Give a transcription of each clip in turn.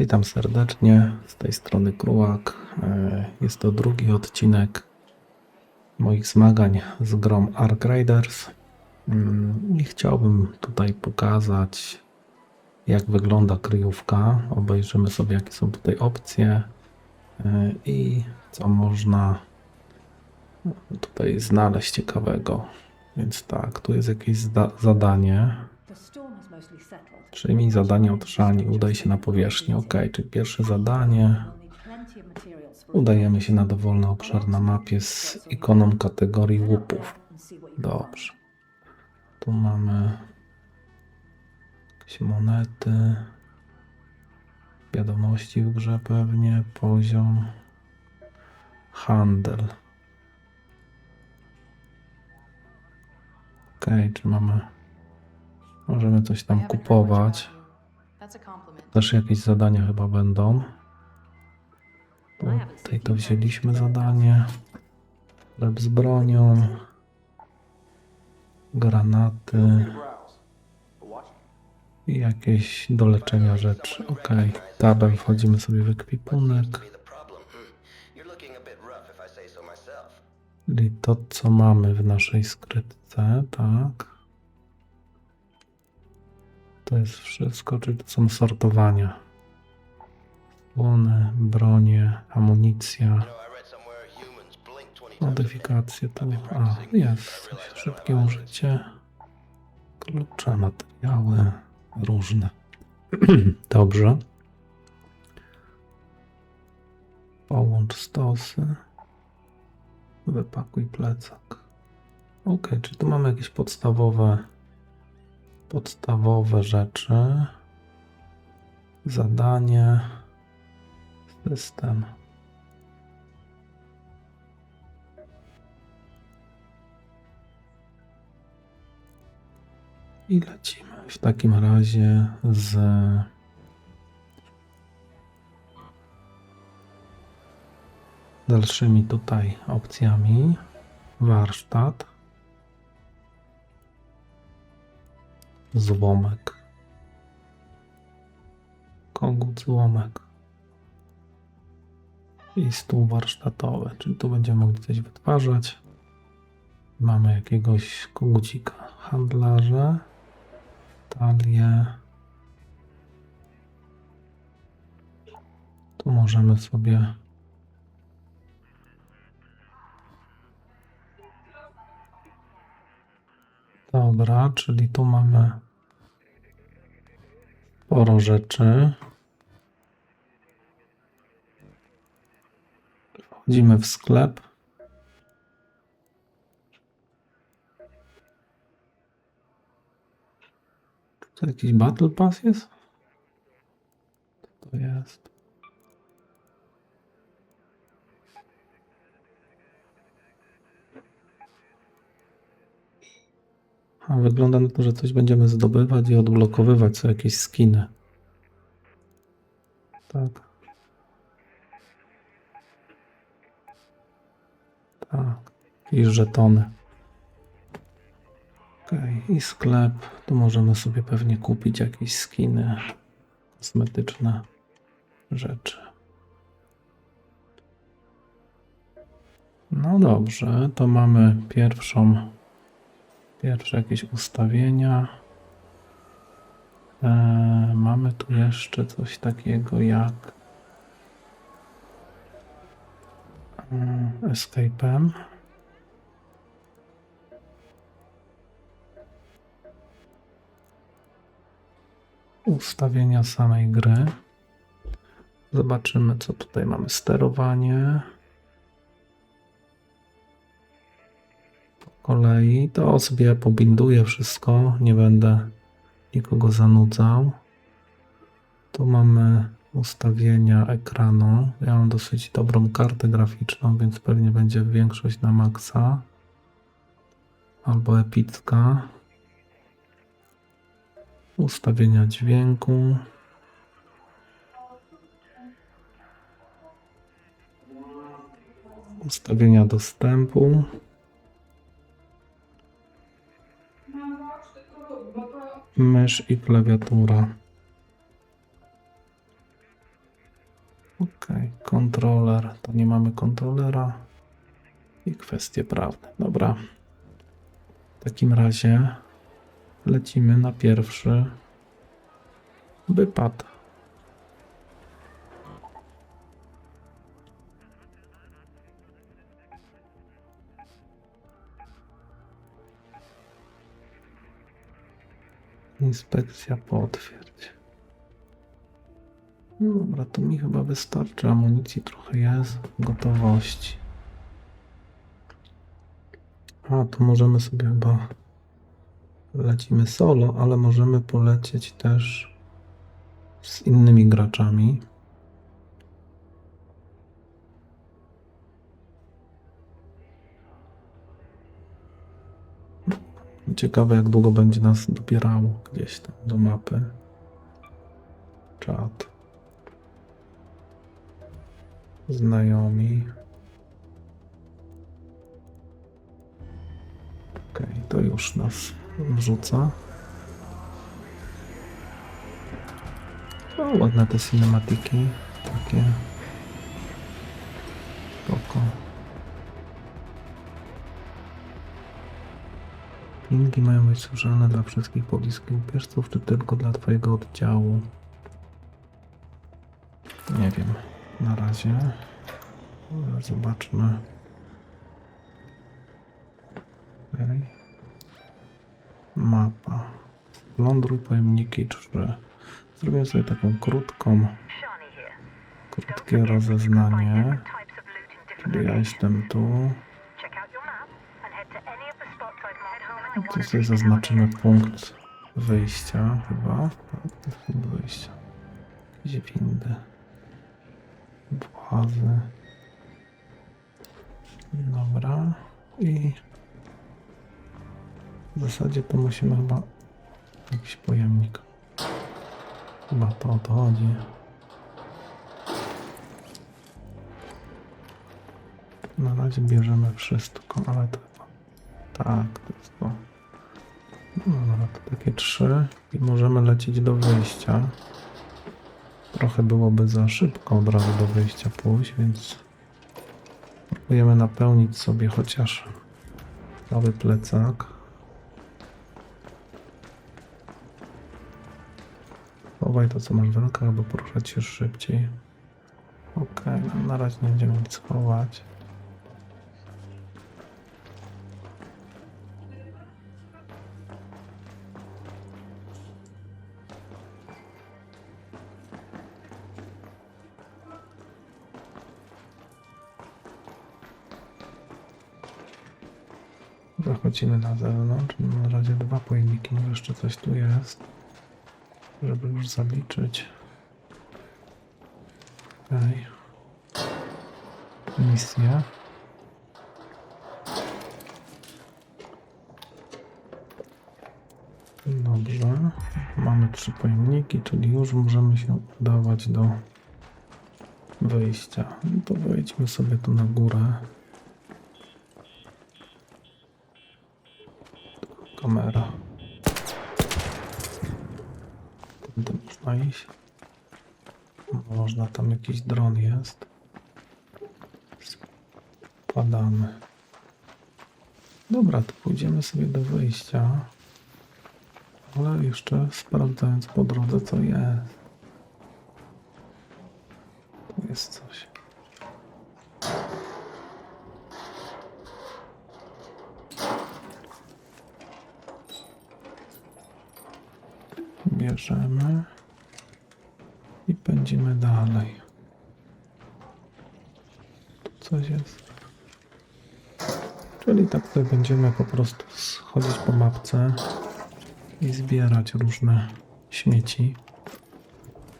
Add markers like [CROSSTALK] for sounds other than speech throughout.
Witam serdecznie, z tej strony Krułak. E, Jest to drugi odcinek moich zmagań z grą Ark Raiders. Mm, I chciałbym tutaj pokazać, jak wygląda kryjówka. Obejrzymy sobie, jakie są tutaj opcje e, i co można tutaj znaleźć ciekawego. Więc tak, tu jest jakieś zadanie. Przyjmij zadanie od udaj się na powierzchnię. Ok, czyli pierwsze zadanie. Udajemy się na dowolny obszar na mapie z ikoną kategorii łupów. Dobrze. Tu mamy jakieś monety. Wiadomości w grze pewnie. Poziom. Handel. Ok, czy mamy... Możemy coś tam kupować. Też jakieś zadania chyba będą. Tu, Tutaj to wzięliśmy zadanie. Chleb z bronią. Granaty. I jakieś do leczenia rzeczy. Ok. Tabem wchodzimy sobie w ekwipunek. Czyli to, co mamy w naszej skrytce, tak. To jest wszystko, czyli to są sortowania. Słony, bronie, amunicja. You know, I read somewhere humans blink 20 times a day. Modyfikacje tu. A, jest. Szybkie użycie. Klucze, materiały różne. [CLEARS THROAT] Dobrze. Połącz stosy. Wypakuj plecak. Ok, czyli tu mamy jakieś podstawowe podstawowe rzeczy. Zadanie. System. I lecimy w takim razie z dalszymi tutaj opcjami. Warsztat. Złomek. Kogut złomek. I stół warsztatowy, czyli tu będziemy mogli coś wytwarzać. Mamy jakiegoś kogucika. Handlarze. Talię. Tu możemy sobie Dobra, czyli tu mamy sporo rzeczy. Wchodzimy w sklep. To jakiś Battle Pass jest? Co to jest? Wygląda na to, że coś będziemy zdobywać i odblokowywać co jakieś skiny. Tak. Tak. I żetony. Okej, i sklep. Tu możemy sobie pewnie kupić jakieś skiny, kosmetyczne rzeczy. No dobrze, to mamy pierwszą, pierwsze jakieś ustawienia. Eee, mamy tu jeszcze coś takiego jak mm, Escape'em. ustawienia samej gry. Zobaczymy, co tutaj mamy. Sterowanie. Kolei. To sobie pobinduję wszystko. Nie będę nikogo zanudzał. Tu mamy ustawienia ekranu. Ja mam dosyć dobrą kartę graficzną, więc pewnie będzie większość na maksa. Albo epicka ustawienia dźwięku. Ustawienia dostępu. Mysz i klawiatura. Okej, kontroler. To nie mamy kontrolera. I kwestie prawne. Dobra. W takim razie lecimy na pierwszy wypad. Inspekcja potwierdź. No dobra, to mi chyba wystarczy. Amunicji trochę jest. Gotowości. A, tu możemy sobie chyba. Lecimy solo, ale możemy polecieć też z innymi graczami. Ciekawe, jak długo będzie nas dobierało gdzieś tam do mapy. Czat. Znajomi. Okej, to już nas wrzuca. O, ładne te cinematiki. Takie. Pingi mają być słyszalne dla wszystkich pobliskich bieżców, czy tylko dla twojego oddziału? Nie wiem. Na razie. Zobaczmy. Mapa. Lądruj pojemniki 3. Zrobię sobie taką krótką, krótkie rozeznanie. Czyli ja jestem tu. Tu sobie zaznaczymy punkt wyjścia chyba. Punkt wyjścia. Jakieś windy. Włazy. Dobra. I w zasadzie to musimy chyba jakiś pojemnik. Chyba to o to chodzi. Na razie bierzemy wszystko, ale to tak, to jest to. No Dobra, to takie trzy i możemy lecieć do wyjścia. Trochę byłoby za szybko od razu do wyjścia pójść, więc próbujemy napełnić sobie chociaż cały plecak. Chowaj to, co masz w rękach, aby poruszać się szybciej. Okej, no na razie nie będziemy nic chować. Zachodzimy na zewnątrz. Na razie dwa pojemniki, może jeszcze coś tu jest, żeby już zaliczyć. Okej. Misja. Dobrze. Mamy trzy pojemniki, czyli już możemy się udawać do wyjścia. No to wejdźmy sobie tu na górę. Kamera. Tędy można iść. Można, tam jakiś dron jest. Spadamy. Dobra, to pójdziemy sobie do wyjścia. Ale jeszcze sprawdzając po drodze, co jest. Tu jest coś. Bierzemy i pędzimy dalej. Coś jest. Czyli tak tutaj będziemy po prostu schodzić po mapce i zbierać różne śmieci,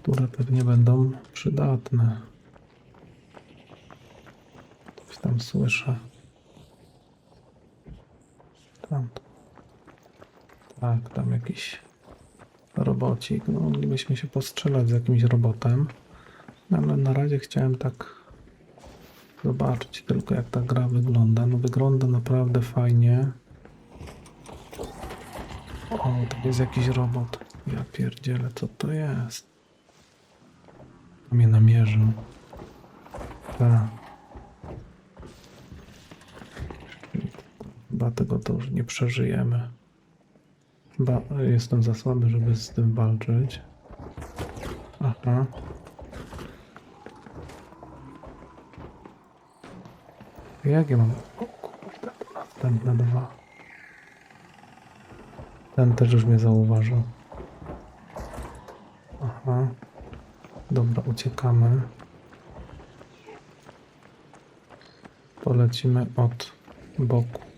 które pewnie będą przydatne. Coś tam słyszę. Tam. Tak, tam jakiś robocik. No, moglibyśmy się postrzelać z jakimś robotem. No, ale na razie chciałem tak zobaczyć tylko jak ta gra wygląda. No wygląda naprawdę fajnie. O, to jest jakiś robot. Ja pierdzielę, co to jest? Mnie namierzył. Tak. Chyba tego to już nie przeżyjemy. Chyba jestem za słaby, żeby z tym walczyć. Aha. Jak ja mam... O kurde, następne dwa. Ten też już mnie zauważył. Aha. Dobra, uciekamy. Polecimy od boku.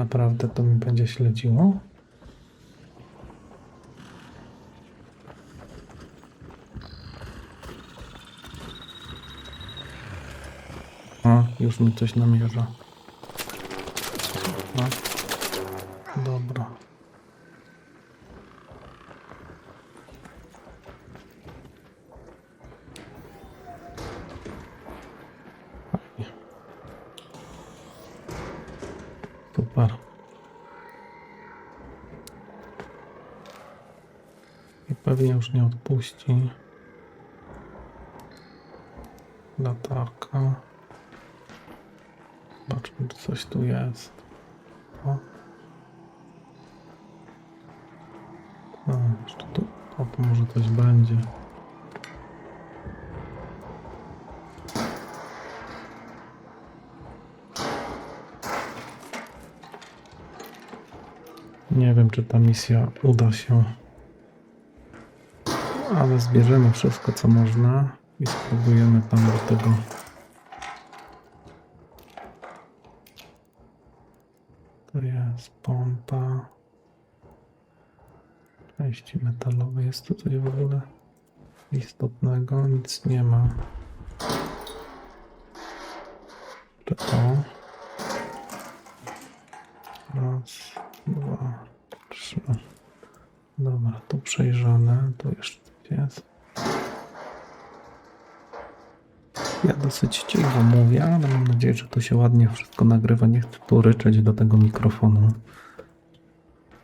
Naprawdę to mi będzie śledziło? A, już mi coś namierza. Dobra. Fajnie. Super. I pewnie już nie odpuści. Latarka. Zobaczmy, czy coś tu jest. O. A, jeszcze tu. O, może coś będzie. Nie wiem, czy ta misja uda się. Ale zbierzemy wszystko, co można i spróbujemy tam do tego To jest pompa. Części metalowe. Jest tutaj w ogóle istotnego? Nic nie ma. To? Raz, dwa, trzy. Dobra, tu przejrzane. Tu jeszcze coś jest. Ja dosyć cicho mówię, ale mam nadzieję, że to się ładnie wszystko nagrywa. Nie chcę tu ryczeć do tego mikrofonu.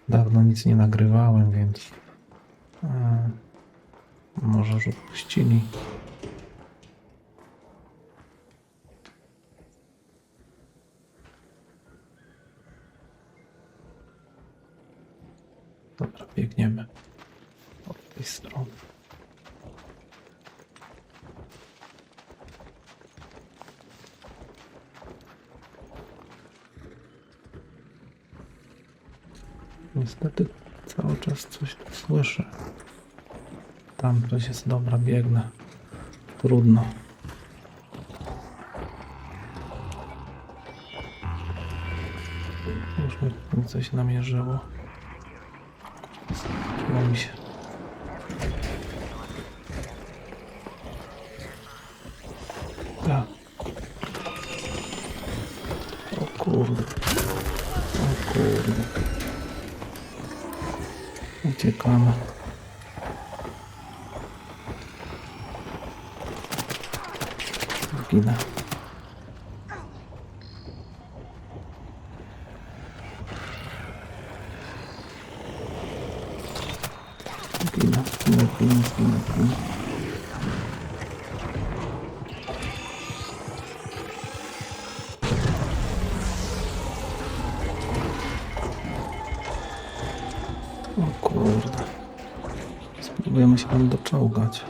Dawno nic nie nagrywałem, więc e, może już odpuścili. Dobra, biegniemy od tej strony. Niestety cały czas coś tu słyszę. Tam coś jest dobra, biegnę. Trudno. Już mi coś namierzyło. Mi się. Caramba. Aqui dá. Się tam doczołgać.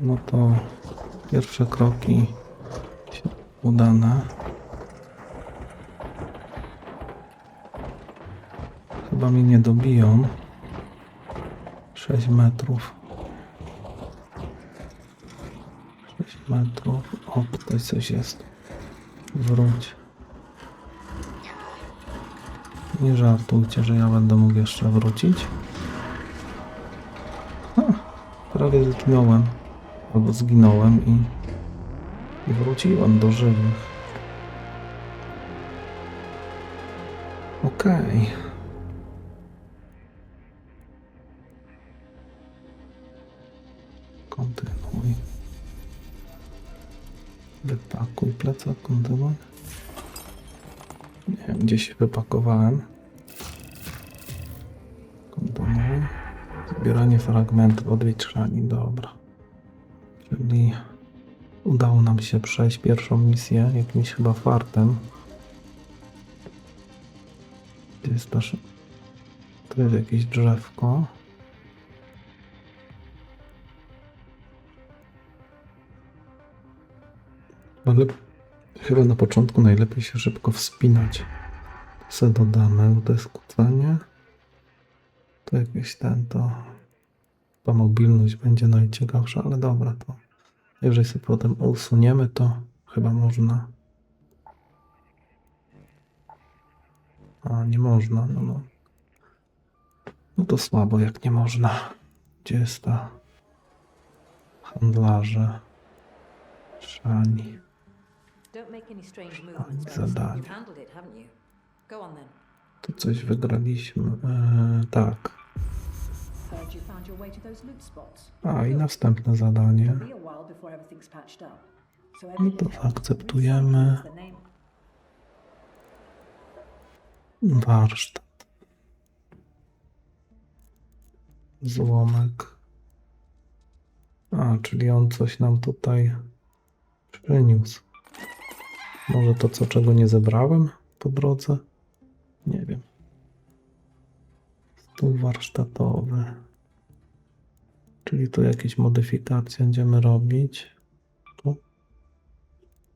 No to pierwsze kroki udane. Chyba mnie nie dobiją. 6 metrów. 6 metrów. O, tutaj coś jest. Wróć. Nie żartujcie, że ja będę mógł jeszcze wrócić. Prawie zginąłem. Albo zginąłem i, i wróciłem do żywych. Okej. Kontynuuj. Wypakuj plecak, kontynuuj. Nie wiem, gdzie się wypakowałem. Kontynuuj. Zbieranie fragmentów od dobra. Czyli udało nam się przejść pierwszą misję jakimś chyba fartem. Gdzie jest nasze... Tu jest jakieś drzewko. Ale chyba na początku najlepiej się szybko wspinać. Se dodamy, to jest To jakieś ten, to ta mobilność będzie najciekawsza, ale dobra, to jeżeli sobie potem usuniemy, to chyba można. A, nie można, no no. No to słabo, jak nie można. Gdzie jest ta handlarze? Szani. Zadanie. Go on then. Tu coś wygraliśmy. Eee, tak. A i następne zadanie. No to else will akceptujemy. recycle is the name. Warsztat. Złomek. A, czyli on coś nam tutaj przyniósł. Może to co, czego nie zebrałem po drodze? Nie wiem. Stół warsztatowy. Czyli tu jakieś modyfikacje będziemy robić. Tu.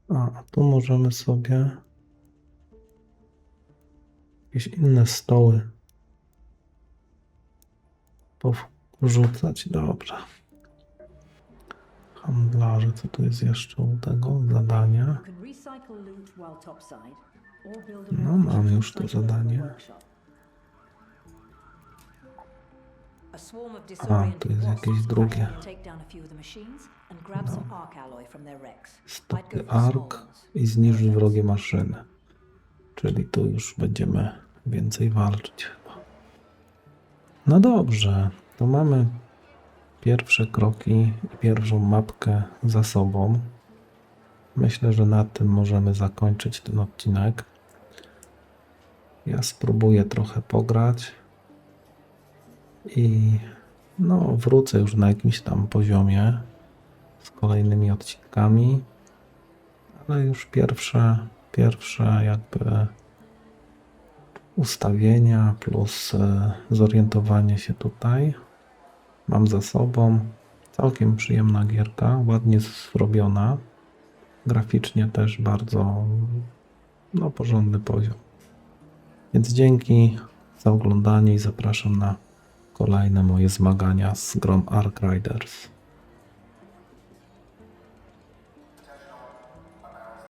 A, tu możemy sobie jakieś inne stoły powrzucać. Dobra. Handlarze, co tu jest jeszcze u tego zadania? No, efficient już to zadanie. A tu jest jakieś drugie. I'd Stopy ark i zniszczyć wrogie maszyny. Czyli tu już będziemy więcej walczyć chyba. No dobrze, to mamy pierwsze kroki i pierwszą mapkę za sobą. Myślę, że na tym możemy zakończyć ten odcinek. Ja spróbuję trochę pograć i no wrócę już na jakimś tam poziomie z kolejnymi odcinkami, ale już pierwsze, pierwsze jakby ustawienia plus e, zorientowanie się tutaj mam za sobą. Całkiem przyjemna gierka, ładnie zrobiona. Graficznie też bardzo no, porządny poziom. Więc dzięki za oglądanie i zapraszam na kolejne moje zmagania z grą Ark Riders.